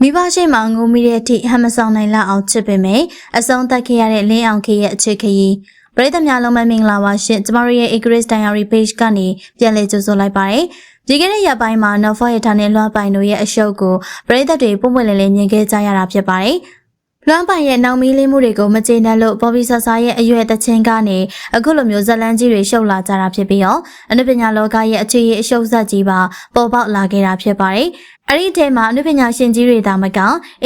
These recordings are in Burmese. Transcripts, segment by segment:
မိဘရှိမှငိုမိတဲ့အထိဟမ်မဆောင်နိုင်လောက်အောင်ချစ်ပေမယ့်အဆုံးသတ်ခဲ့ရတဲ့လင်းအောင်ခေရဲ့အချစ်ခရီးပရိသတ်များလုံးမမင်္ဂလာပါရှင်ကျမတို့ရဲ့ Igris Diary Page ကနေပြန်လည်ကြိုဆိုလိုက်ပါတယ်ဒီကနေ့ရက်ပိုင်းမှာ Nova ရထားနဲ့လွှမ်းပိုင်တို့ရဲ့အရှုပ်ကိုပရိသတ်တွေပုံပွင့်လည်လည်မြင်ခဲ့ကြရတာဖြစ်ပါတယ်လွမ်းပိုင်ရဲ့နောင်မီးလေးမှုတွေကိုမကျေနပ်လို့ဘော်ဘီဆာဆာရဲ့အရွယ်တချင်းကနေအခုလိုမျိုးဇလန်းကြီးတွေရှုပ်လာကြတာဖြစ်ပြီးတော့အနုပညာလောကရဲ့အခြေအရှုပ်ဆက်ကြီးပါပေါ်ပေါက်လာခဲ့တာဖြစ်ပါတယ်။ အဲ့ဒီထဲမှာအနုပညာရှင်ကြီးတွေဒါမက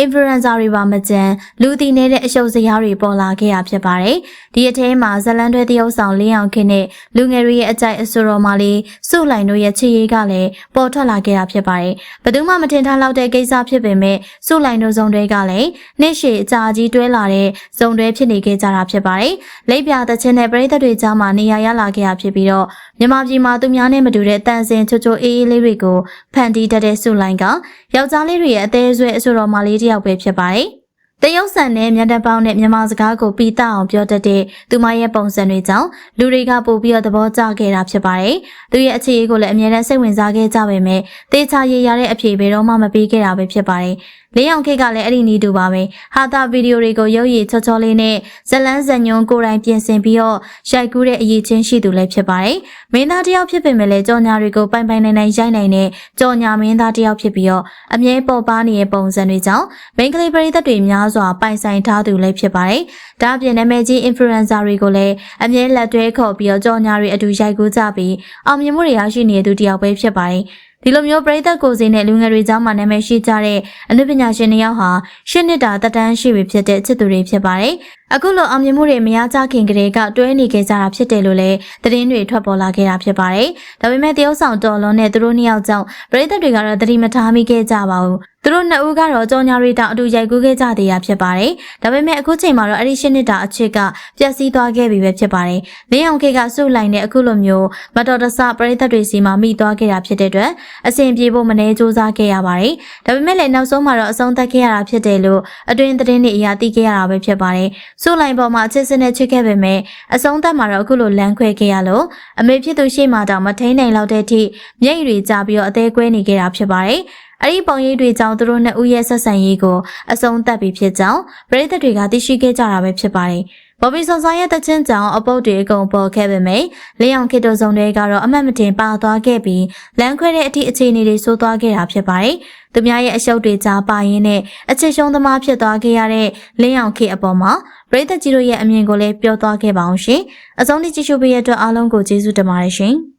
influencer တွေပါမကျန်လူတည်နေတဲ့အရှုပ်စရာတွေပေါ်လာခဲ့တာဖြစ်ပါတယ်။ဒီအထဲမှာဇလန်းတွဲတရုပ်ဆောင်လင်းအောင်ခင်းနဲ့လူငယ်တွေရဲ့အကြိုက်အဆိုတော်မလေးစုလိုင်တို့ရဲ့ချစ်ရေးကလည်းပေါ်ထွက်လာခဲ့တာဖြစ်ပါတယ်။ဘယ်သူမှမထင်ထားလောက်တဲ့ကိစ္စဖြစ်ပေမဲ့စုလိုင်တို့ဇုံတွေကလည်းနှစ်ရှည်အကြာကြီးတွဲလာတဲ့ဇုံတွေဖြစ်နေခဲ့ကြတာဖြစ်ပါတယ်။လိပ်ပြသချင်းနဲ့ပရိသတ်တွေကြားမှာနေရာရလာခဲ့တာဖြစ်ပြီးတော့မြန်မာပြည်မှာသူများနဲ့မတူတဲ့တန်စင်ချိုချိုအေးအေးလေးတွေကိုဖန်တီးတတ်တဲ့စုလိုင်ကယောက်ျားလေးတွေရဲ့အသေးအဆွဲအဆိုတော်မလေးတစ်ယောက်ပဲဖြစ်ပါတယ်။တရုတ်ဆန်နဲ့မျက်နှာပေါင်းနဲ့မြန်မာစကားကိုပြီးတအောင်ပြောတတ်တဲ့သူမရဲ့ပုံစံတွေကြောင့်လူတွေကပို့ပြီးတော့သဘောကျခဲ့တာဖြစ်ပါတယ်။သူရဲ့အခြေအကိုလည်းအမြဲတမ်းစိတ်ဝင်စားခဲ့ကြပေမဲ့တေချာရရတဲ့အဖြေဘယ်တော့မှမပေးခဲ့တာပဲဖြစ်ပါတယ်။ လေးအောင်ခေတ်ကလည်းအဲ့ဒီနီးတူပါပဲ။ဟာတာဗီဒီယိုတွေကိုရုပ်ရည်ချောချောလေးနဲ့ဇလန်းဇညွန်ကိုယ်တိုင်ပြင်ဆင်ပြီးတော့ရိုက်ကူးတဲ့အရေးချင်းရှိသူလည်းဖြစ်ပါတယ်။မင်းသားတစ်ယောက်ဖြစ်ပေမဲ့လည်းကြော်ညာတွေကိုပိုင်ပိုင်နိုင်နိုင်ရိုက်နိုင်တဲ့ကြော်ညာမင်းသားတစ်ယောက်ဖြစ်ပြီးတော့အမြဲပေါ်ပါနေတဲ့ပုံစံတွေကြောင့်မိန်းကလေးပရိသတ်တွေများစွာပိုင်ဆိုင်ထားသူလည်းဖြစ်ပါတယ်။ဒါအပြင်နာမည်ကြီး influencer တွေကိုလည်းအမြဲလက်တွဲခေါ်ပြီးတော့ကြော်ညာတွေအတူရိုက်ကူးကြပြီးအောင်မြင်မှုတွေရရှိနေတဲ့သူတစ်ယောက်ပဲဖြစ်ပါတယ်။ ဒီလိုမျိုးပရိသတ်ကိုယ်စီနဲ့လူငယ်တွေကြားမှာနာမည်ရှိကြတဲ့အနုပညာရှင်တွေယောက်ဟာရှစ်နှစ်တာတက်တန်းရှိပြီဖြစ်တဲ့ချစ်သူတွေဖြစ်ပါတယ်။အခုလိုအောင်မြင်မှုတွေမရကြခင်ကတည်းကတွဲနေခဲ့ကြတာဖြစ်တယ်လို့လည်းသတင်းတွေထွက်ပေါ်လာခဲ့တာဖြစ်ပါတယ်။ဒါပေမဲ့တရုတ်ဆောင်တော်လွန်နဲ့သူတို့နှစ်ယောက်ကြောင့်ပရိသတ်တွေကတော့သတိမထားမိခဲ့ကြပါဘူး။ သူတို့နှစ်ဦးကတော့ကြောင်ညာရီတောင်အတူရိုက်ကူးခဲ့ကြသေးတာဖြစ်ပါတယ်။ဒါပေမဲ့အခုချိန်မှာတော့အဲ့ဒီရှစ်နှစ်တာအချစ်ကပျက်စီးသွားခဲ့ပြီပဲဖြစ်ပါတယ်။လင်းအောင်ခေတ်ကစုလိုက်တဲ့အခုလိုမျိုးမတော်တဆပရိသတ်တွေစီမှာမိသွားခဲ့တာဖြစ်တဲ့အတွက်အဆင်ပြေဖို့မနှဲစူးစမ်းခဲ့ရပါတယ်။ဒါပေမဲ့လည်းနောက်ဆုံးမှာတော့အဆုံးသတ်ခဲ့ရတာဖြစ်တယ်လို့အတွင်းသတင်းတွေအရာသိခဲ့ရတာပဲဖြစ်ပါတယ်။စုလိုက်ပေါ်မှာအချစ်စနဲ့ချစ်ခဲ့ပေမဲ့အဆုံးသတ်မှာတော့အခုလိုလမ်းခွဲခဲ့ရလို့အမေဖြစ်သူရှေ့မှာတောင်မထိန်နိုင်လောက်တဲ့အထိမျက်ရည်တွေကျပြီးတော့အသေးကွဲနေခဲ့တာဖြစ်ပါတယ်။ အဲ့ဒီပုံရိပ်တွေကြောင့်သူတို့နှစ်ဦးရဲ့ဆက်ဆံရေးကိုအဆုံးသတ်ပြီးဖြစ်ကြောင်းပရိသတ်တွေကသိရှိခဲ့ကြတာပဲဖြစ်ပါတယ်။ဘော်ဘီဆွန်ဆာရဲ့တချင်းကြောင့်အပုတ်တွေအကုန်ပေါ်ခဲ့ပေမဲ့လင်းအောင်ခေတ္တစုံတွေကတော့အမှတ်မတင်ပါသွားခဲ့ပြီးလမ်းခွဲတဲ့အထိအခြေအနေတွေဆိုးသွားခဲ့တာဖြစ်ပါတယ်။သူများရဲ့အရှုပ်တွေကြားပါရင်းနဲ့အချစ်ရှုံးသမားဖြစ်သွားခဲ့ရတဲ့လင်းအောင်ခေအပေါ်မှာပရိသတ်ကြီးတို့ရဲ့အမြင်ကိုလည်းပြောသွားခဲ့ပါအောင်ရှင်။အဆုံးထိကြည့်ရှုပေးရတဲ့အတွက်အားလုံးကိုကျေးဇူးတင်ပါတယ်ရှင်။